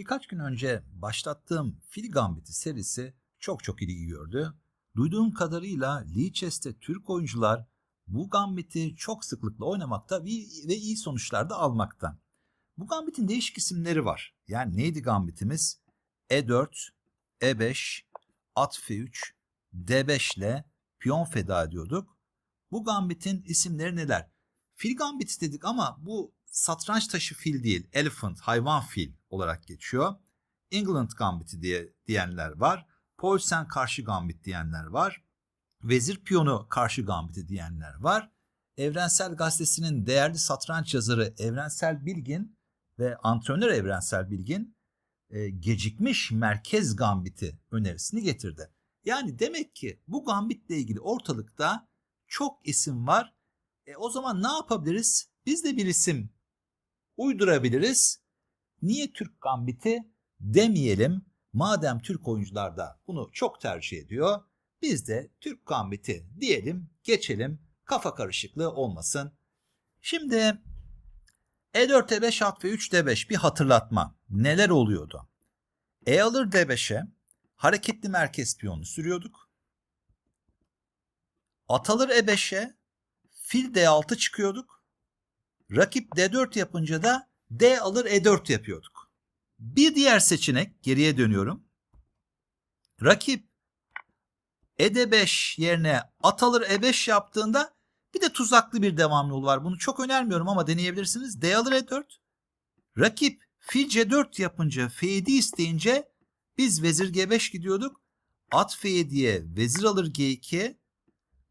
Birkaç gün önce başlattığım Fil Gambit'i serisi çok çok ilgi gördü. Duyduğum kadarıyla Lichess'te Türk oyuncular bu Gambit'i çok sıklıkla oynamakta ve iyi sonuçlar da almakta. Bu Gambit'in değişik isimleri var. Yani neydi Gambit'imiz? E4, E5, At F3, D5 ile piyon feda ediyorduk. Bu Gambit'in isimleri neler? Fil Gambit dedik ama bu satranç taşı fil değil, elephant, hayvan fil olarak geçiyor. England Gambit'i diye diyenler var. Paulsen karşı Gambit diyenler var. Vezir piyonu karşı Gambit'i diyenler var. Evrensel Gazetesi'nin değerli satranç yazarı Evrensel Bilgin ve antrenör Evrensel Bilgin e, gecikmiş merkez gambiti önerisini getirdi. Yani demek ki bu gambitle ilgili ortalıkta çok isim var. E, o zaman ne yapabiliriz? Biz de bir isim uydurabiliriz. Niye Türk gambiti demeyelim? Madem Türk oyuncular da bunu çok tercih ediyor. Biz de Türk gambiti diyelim, geçelim. Kafa karışıklığı olmasın. Şimdi E4, E5, at ve 3 D5 bir hatırlatma. Neler oluyordu? E alır D5'e hareketli merkez piyonu sürüyorduk. At alır E5'e fil D6 çıkıyorduk. Rakip D4 yapınca da D alır E4 yapıyorduk. Bir diğer seçenek geriye dönüyorum. Rakip E5 yerine at alır E5 yaptığında bir de tuzaklı bir devam yolu var. Bunu çok önermiyorum ama deneyebilirsiniz. D alır E4. Rakip fil C4 yapınca F7 isteyince biz vezir G5 gidiyorduk. At F7'ye vezir alır G2.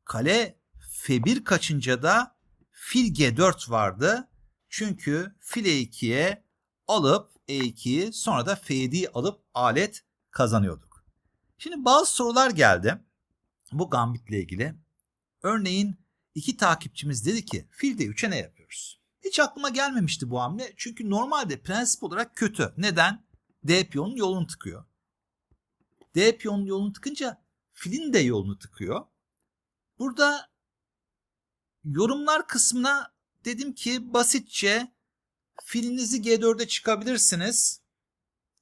Kale F1 kaçınca da fil G4 vardı. Çünkü fil E2'ye alıp E2'yi sonra da F7'yi alıp alet kazanıyorduk. Şimdi bazı sorular geldi bu gambitle ilgili. Örneğin iki takipçimiz dedi ki fil D3'e ne yapıyoruz? Hiç aklıma gelmemişti bu hamle. Çünkü normalde prensip olarak kötü. Neden? D piyonun yolunu tıkıyor. D piyonun yolunu tıkınca filin de yolunu tıkıyor. Burada yorumlar kısmına dedim ki basitçe filinizi G4'e çıkabilirsiniz.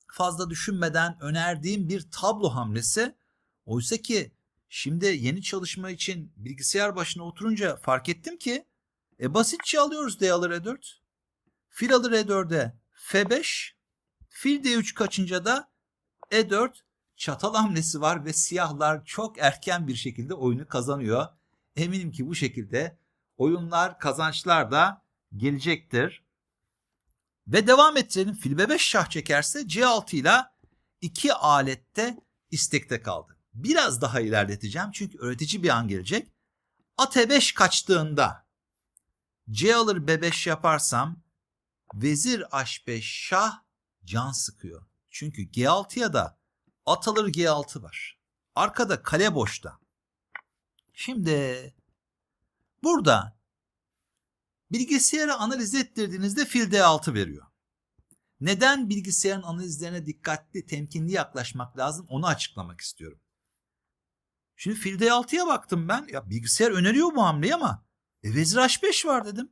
Fazla düşünmeden önerdiğim bir tablo hamlesi. Oysa ki şimdi yeni çalışma için bilgisayar başına oturunca fark ettim ki e basitçe alıyoruz D alır E4. Fil alır E4'e F5. Fil D3 kaçınca da E4 çatal hamlesi var ve siyahlar çok erken bir şekilde oyunu kazanıyor. Eminim ki bu şekilde oyunlar, kazançlar da gelecektir. Ve devam ettirelim. Fil B5 şah çekerse C6 ile iki alette istekte kaldı. Biraz daha ilerleteceğim çünkü öğretici bir an gelecek. At E5 kaçtığında C alır B5 yaparsam vezir H5 şah can sıkıyor. Çünkü G6'ya da at alır G6 var. Arkada kale boşta. Şimdi burada bilgisayarı analiz ettirdiğinizde fil D6 veriyor. Neden bilgisayarın analizlerine dikkatli, temkinli yaklaşmak lazım onu açıklamak istiyorum. Şimdi fil D6'ya baktım ben. Ya bilgisayar öneriyor bu hamleyi ama e, vezir H5 var dedim.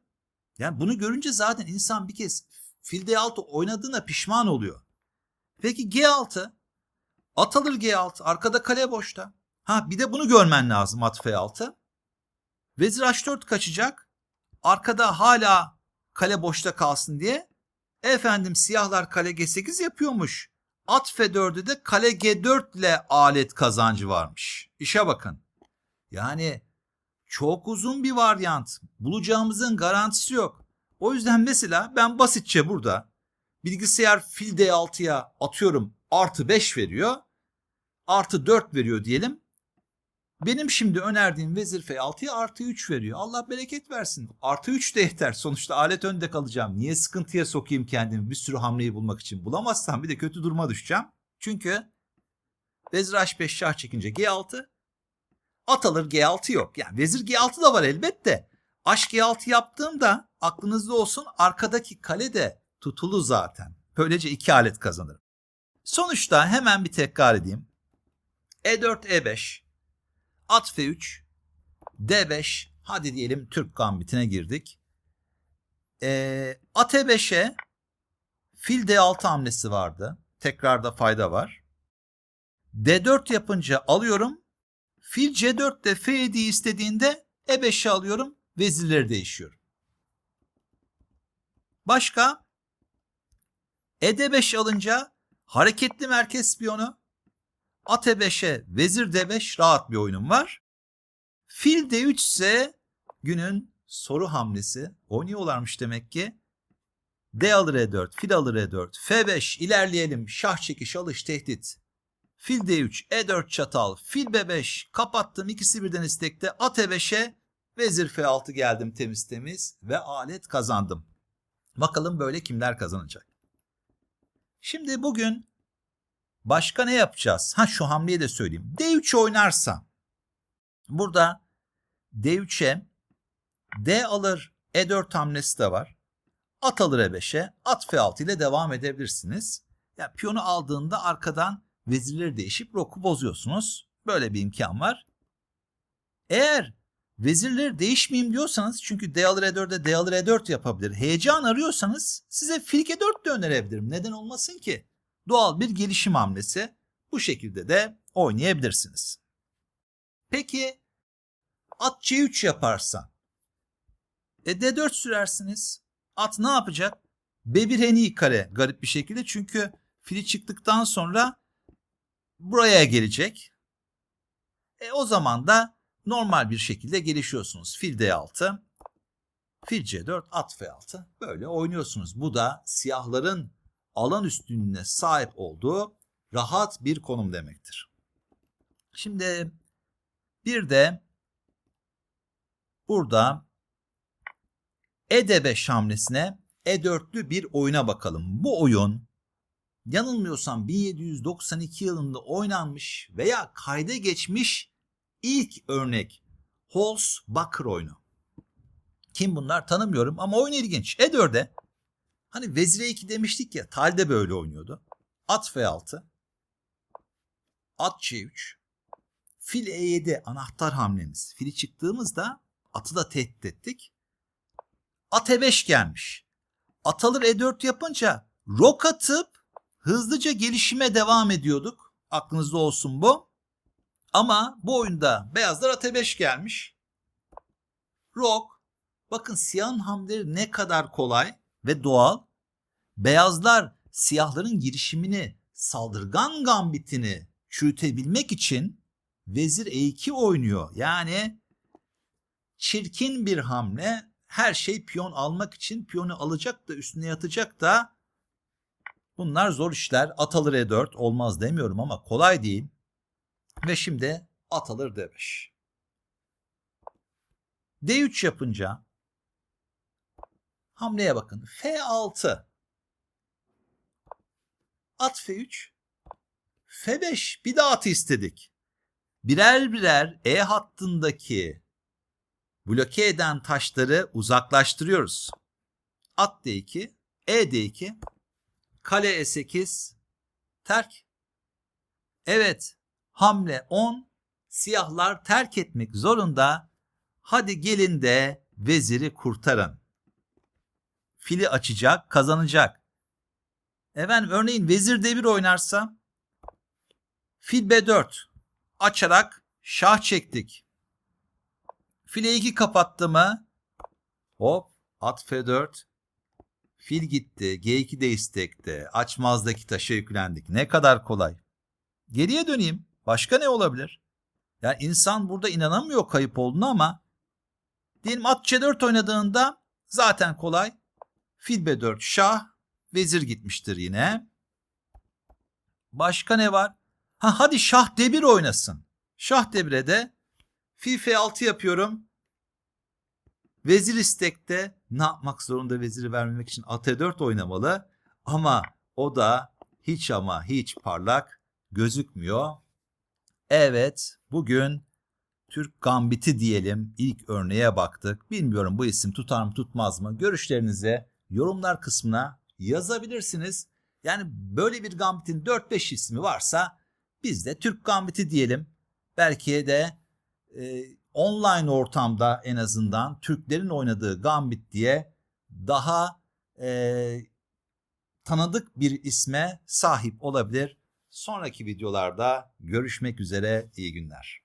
Yani bunu görünce zaten insan bir kez fil D6 oynadığına pişman oluyor. Peki G6 at alır G6 arkada kale boşta. Ha bir de bunu görmen lazım at F6. Vezir H4 kaçacak. Arkada hala kale boşta kalsın diye. Efendim siyahlar kale G8 yapıyormuş. At F4'de de kale G4 ile alet kazancı varmış. İşe bakın. Yani çok uzun bir varyant. Bulacağımızın garantisi yok. O yüzden mesela ben basitçe burada bilgisayar fil D6'ya atıyorum artı 5 veriyor. Artı 4 veriyor diyelim. Benim şimdi önerdiğim vezir F6'ya artı 3 veriyor. Allah bereket versin. Artı 3 de yeter. Sonuçta alet önde kalacağım. Niye sıkıntıya sokayım kendimi bir sürü hamleyi bulmak için? Bulamazsam bir de kötü duruma düşeceğim. Çünkü vezir H5 şah çekince G6 at alır G6 yok. Yani vezir G6 da var elbette. Aş G6 yaptığımda aklınızda olsun arkadaki kale de tutulu zaten. Böylece iki alet kazanırım. Sonuçta hemen bir tekrar edeyim. E4, E5, At F3, D5, hadi diyelim Türk gambitine girdik. Ee, at E5'e fil D6 hamlesi vardı. Tekrarda fayda var. D4 yapınca alıyorum. Fil C4 de F7 istediğinde E5'i alıyorum. Vezirleri değişiyorum. Başka? E5 alınca hareketli merkez piyonu at E5'e vezir D5 rahat bir oyunum var. Fil D3 ise günün soru hamlesi. Oynuyorlarmış demek ki. D alır E4, fil alır E4, F5 ilerleyelim, şah çekiş, alış, tehdit. Fil D3, E4 çatal, fil B5 kapattım ikisi birden istekte at E5'e vezir F6 geldim temiz temiz ve alet kazandım. Bakalım böyle kimler kazanacak. Şimdi bugün başka ne yapacağız? Ha şu hamleyi de söyleyeyim. D3 oynarsam burada D3'e D alır E4 hamlesi de var. At alır E5'e, at F6 ile devam edebilirsiniz. Ya piyonu aldığında arkadan vezirleri değişip roku bozuyorsunuz. Böyle bir imkan var. Eğer vezirleri değişmeyeyim diyorsanız çünkü D alır E4'de D alır E4 yapabilir. Heyecan arıyorsanız size fil E4 de önerebilirim. Neden olmasın ki? Doğal bir gelişim hamlesi. Bu şekilde de oynayabilirsiniz. Peki at C3 yaparsan e D4 sürersiniz. At ne yapacak? B1 en iyi kare garip bir şekilde çünkü fili çıktıktan sonra buraya gelecek. E o zaman da normal bir şekilde gelişiyorsunuz. Fil D6, fil C4, at F6 böyle oynuyorsunuz. Bu da siyahların alan üstünlüğüne sahip olduğu rahat bir konum demektir. Şimdi bir de burada E5 hamlesine E4'lü bir oyuna bakalım. Bu oyun yanılmıyorsam 1792 yılında oynanmış veya kayda geçmiş ilk örnek Holz-Bakır oyunu. Kim bunlar tanımıyorum ama oyun ilginç. E4'e hani vezire 2 demiştik ya Talde böyle oynuyordu. At F6 At C3 Fil E7 anahtar hamlemiz. Fili çıktığımızda atı da tehdit ettik. At E5 gelmiş. At alır E4 yapınca rok atıp hızlıca gelişime devam ediyorduk. Aklınızda olsun bu. Ama bu oyunda beyazlar at E5 gelmiş. Rok. Bakın siyahın hamleleri ne kadar kolay ve doğal. Beyazlar siyahların girişimini, saldırgan gambitini çürütebilmek için vezir E2 oynuyor. Yani çirkin bir hamle. Her şey piyon almak için piyonu alacak da üstüne yatacak da bunlar zor işler. At alır E4 olmaz demiyorum ama kolay değil. Ve şimdi at alır D5. D3 yapınca hamleye bakın. F6 at F3 F5 bir daha atı istedik. Birer birer E hattındaki bloke eden taşları uzaklaştırıyoruz. At D2, E D2, kale E8, terk. Evet, hamle 10, siyahlar terk etmek zorunda. Hadi gelin de veziri kurtarın. Fili açacak, kazanacak. Efendim örneğin vezir D1 oynarsa fil B4 açarak şah çektik. File 2 kapattı mı? Hop at F4. Fil gitti. G2 de istekte. Açmazdaki taşa yüklendik. Ne kadar kolay. Geriye döneyim. Başka ne olabilir? Yani insan burada inanamıyor kayıp olduğunu ama diyelim at C4 oynadığında zaten kolay. Fil B4 şah. Vezir gitmiştir yine. Başka ne var? Ha hadi şah D1 oynasın. Şah D1'e de fil F6 yapıyorum. Vezir istekte ne yapmak zorunda veziri vermemek için at E4 oynamalı. Ama o da hiç ama hiç parlak gözükmüyor. Evet bugün Türk Gambit'i diyelim ilk örneğe baktık. Bilmiyorum bu isim tutar mı tutmaz mı? Görüşlerinizi yorumlar kısmına yazabilirsiniz. Yani böyle bir Gambit'in 4-5 ismi varsa biz de Türk Gambit'i diyelim. Belki de e, online ortamda en azından Türklerin oynadığı Gambit diye daha e, tanıdık bir isme sahip olabilir. Sonraki videolarda görüşmek üzere. İyi günler.